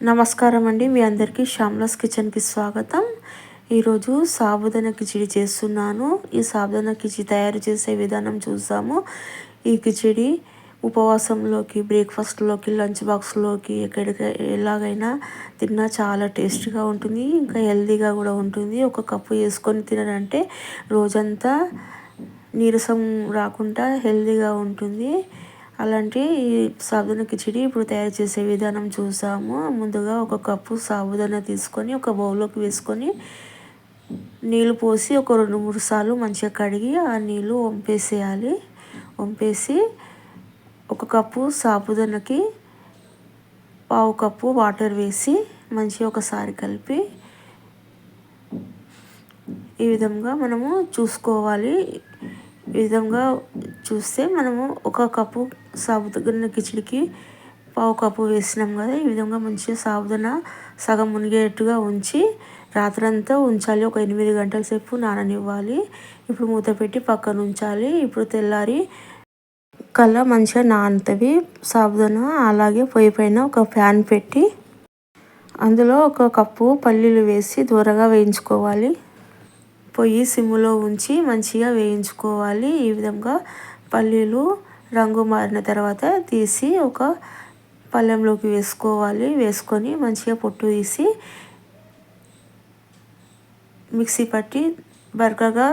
నమస్కారం అండి మీ అందరికీ శ్యామ్లాస్ కిచెన్కి స్వాగతం. ఈరోజు సాబుదాన కిచిడి చేస్తున్నాను. ఈ సాబుదాన కిచిడి తయారు చేసే విధానం చూసాము ఈ కిచిడి ఉపవాసంలోకి బ్రేక్ఫాస్ట్లోకి లంచ్ బాక్స్లోకి ఎక్కడికి ఎలాగైనా తిన్నా చాలా టేస్టీగా ఉంటుంది ఇంకా హెల్తీగా కూడా ఉంటుంది. ఒక కప్పు వేసుకొని తినాలంటే రోజంతా నీరసం రాకుండా హెల్తీగా ఉంటుంది. అలాంటి ఈ సాబుదాన కిచిడి ఇప్పుడు తయారు చేసే విధానం చూసాము. ముందుగా ఒక కప్పు సాబుదాన తీసుకొని ఒక బౌల్లోకి వేసుకొని నీళ్ళు పోసి ఒక రెండు మూడు సార్లు మంచిగా కడిగి ఆ నీళ్ళు వంపేసేయాలి. వంపేసి ఒక కప్పు సాబుదానకి పావు కప్పు వాటర్ వేసి మంచిగా ఒకసారి కలిపి ఈ విధంగా మనము చూసుకోవాలి. ఈ విధంగా చూస్తే మనము ఒక కప్పు సాబుదాన కిచిడికి పావు కప్పు వేసినాం కదా ఈ విధంగా మంచిగా సాబుదాన సగం మునిగేట్టుగా ఉంచి రాత్రంతా ఉంచాలి. ఒక ఎనిమిది గంటల సేపు నాననివ్వాలి. ఇప్పుడు మూత పెట్టి పక్కన ఉంచాలి. ఇప్పుడు తెల్లారి కల్లా మంచిగా నానుతుంది సాబుదాన అలాగే పొయ్యి పైన ఒక ఫ్యాన్ పెట్టి అందులో ఒక కప్పు పల్లీలు వేసి దూరగా వేయించుకోవాలి. పొయ్యి సిమ్లో ఉంచి మంచిగా వేయించుకోవాలి. ఈ విధంగా పల్లీలు రంగు మారిన తర్వాత తీసి ఒక పళ్ళెంలోకి వేసుకోవాలి. వేసుకొని మంచిగా పొట్టు తీసి మిక్సీ పట్టి బరకగా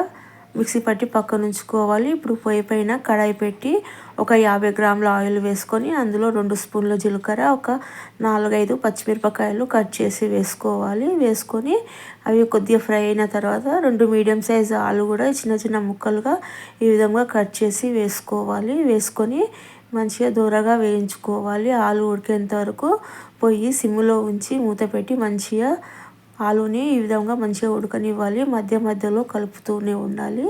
మిక్సీ పట్టి పక్కన ఉంచుకోవాలి ఇప్పుడు పొయ్యి పైన కడాయి పెట్టి ఒక యాభై గ్రాముల ఆయిల్ వేసుకొని అందులో రెండు స్పూన్ల జీలకర్ర ఒక నాలుగైదు పచ్చిమిరపకాయలు కట్ చేసి వేసుకోవాలి. వేసుకొని అవి కొద్దిగా ఫ్రై అయిన తర్వాత రెండు మీడియం సైజ్ ఆలు కూడా చిన్న చిన్న ముక్కలుగా ఈ విధంగా కట్ చేసి వేసుకోవాలి. వేసుకొని మంచిగా దూరగా వేయించుకోవాలి. ఆలు ఉడికేంత వరకు పొయ్యి సిమ్లో ఉంచి మూత పెట్టి మంచిగా ఆలుని ఈ విధంగా మంచిగా ఉడకనివ్వాలి మధ్య మధ్యలో కలుపుతూనే ఉండాలి.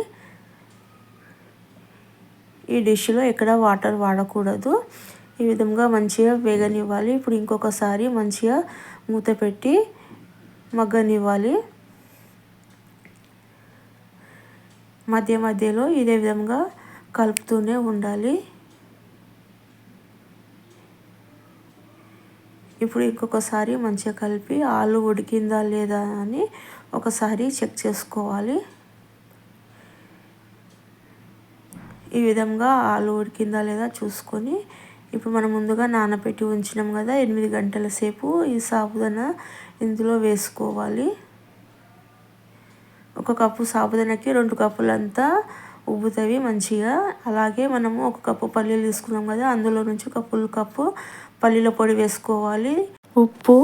ఈ డిష్లో ఎక్కడ వాటర్ వాడకూడదు. ఈ విధంగా మంచిగా వేగనివ్వాలి. ఇప్పుడు ఇంకొకసారి మంచిగా మూత పెట్టి మగ్గనివ్వాలి. మధ్య మధ్యలో ఇదే విధంగా కలుపుతూనే ఉండాలి. ఇప్పుడు ఇంకొకసారి మంచిగా కలిపి ఆలు ఉడికిందా లేదా అని ఒకసారి చెక్ చేసుకోవాలి. ఈ విధంగా ఆలు ఉడికిందా లేదా చూసుకొని ఇప్పుడు మనం ముందుగా నానబెట్టి ఉంచినాం కదా ఎనిమిది గంటల సేపు ఈ సాబుదాన ఇందులో వేసుకోవాలి. ఒక కప్పు సాబుదానకి రెండు కప్పులంతా ఉబ్బుతవి మంచిగా. అలాగే మనము ఒక కప్పు పల్లీలు తీసుకున్నాం కదా అందులో నుంచి ఒక ఫుల్ కప్పు పల్లీల పొడి వేసుకోవాలి. ఉప్పు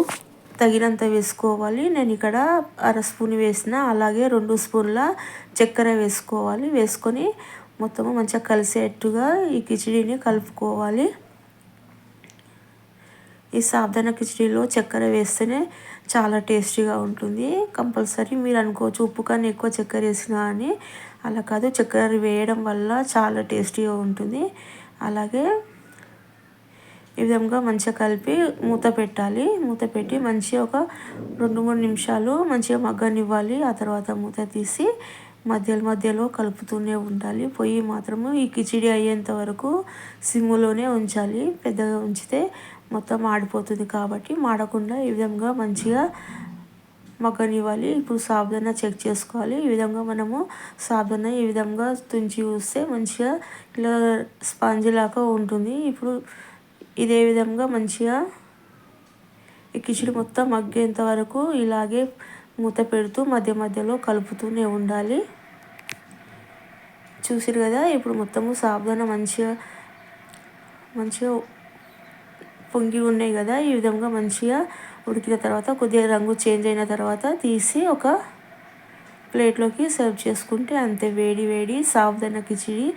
తగినంత వేసుకోవాలి. నేను ఇక్కడ అర స్పూన్ వేసిన అలాగే రెండు స్పూన్ల చక్కెర వేసుకోవాలి. వేసుకొని మొత్తము మంచిగా కలిసేట్టుగా ఈ కిచిడీని కలుపుకోవాలి. ఈ సాధారణ కిచిడీలో చక్కెర వేస్తేనే చాలా టేస్టీగా ఉంటుంది. కంపల్సరీ మీరు అనుకోవచ్చు ఉప్పు కానీ ఎక్కువ చక్కెర వేసినా అని. అలా కాదు చక్కెర వేయడం వల్ల చాలా టేస్టీగా ఉంటుంది. అలాగే ఈ విధంగా మంచిగా కలిపి మూత పెట్టాలి. మూత పెట్టి మంచిగా ఒక రెండు మూడు నిమిషాలు మంచిగా మగ్గనివ్వాలి. ఆ తర్వాత మూత తీసి మధ్యలో మధ్యలో కలుపుతూనే ఉండాలి. పొయ్యి మాత్రము ఈ కిచిడి అయ్యేంత వరకు సిమ్లోనే ఉంచాలి. పెద్దగా ఉంచితే మొత్తం ఆడిపోతుంది కాబట్టి మాడకుండా ఈ విధంగా మంచిగా మగ్గనివ్వాలి. ఇప్పుడు సాబుదాన చెక్ చేసుకోవాలి. ఈ విధంగా మనము సాబుదాన ఈ విధంగా తుంచి చూస్తే మంచిగా ఇలా స్పాంజ్ లాగా ఉంటుంది. ఇప్పుడు ఇదే విధంగా మంచిగా ఈ కిచిడి మొత్తం మగ్గేంత వరకు ఇలాగే మూత పెడుతూ మధ్య మధ్యలో కలుపుతూనే ఉండాలి. చూసిరు కదా ఇప్పుడు మొత్తము సాబుదాన మంచిగా మంచిగా పొంగి ఉన్నాయి కదా ఈ విధంగా మంచిగా ఉడికిన తర్వాత కొద్దిగా రంగు చేంజ్ అయిన తర్వాత తీసి ఒక ప్లేట్లోకి సర్వ్ చేసుకుంటే అంతే. వేడి వేడి సాబుదాన కిచిడి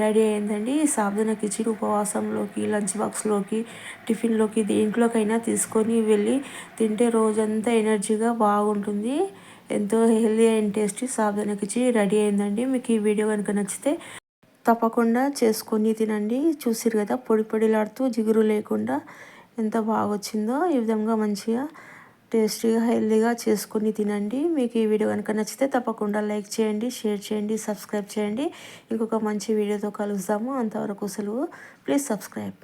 రెడీ అయిందండి. ఈ సాబుదాన కిచిడి ఉపవాసంలోకి లంచ్ బాక్స్లోకి టిఫిన్లోకి దేంట్లోకైనా తీసుకొని వెళ్ళి తింటే రోజంతా ఎనర్జీగా బాగుంటుంది. ఎంతో healthy and tasty sabudana khichdi ready అయిందండి. మీకు ఈ వీడియో కనుక నచ్చితే తప్పకుండా చేసుకొని తినండి. చూసిరు కదా పొడి పొడిలాడుతూ జిగురు లేకుండా ఎంత బాగా వచ్చిందో ఈ విధంగా మంచిగా టేస్టీగా హెల్దీగా చేసుకొని తినండి. మీకు ఈ వీడియో కనుక నచ్చితే తప్పకుండా లైక్ చేయండి షేర్ చేయండి సబ్స్క్రైబ్ చేయండి. ఇంకొక మంచి వీడియోతో కలుస్తాము అంతవరకు సెలవు. Please subscribe.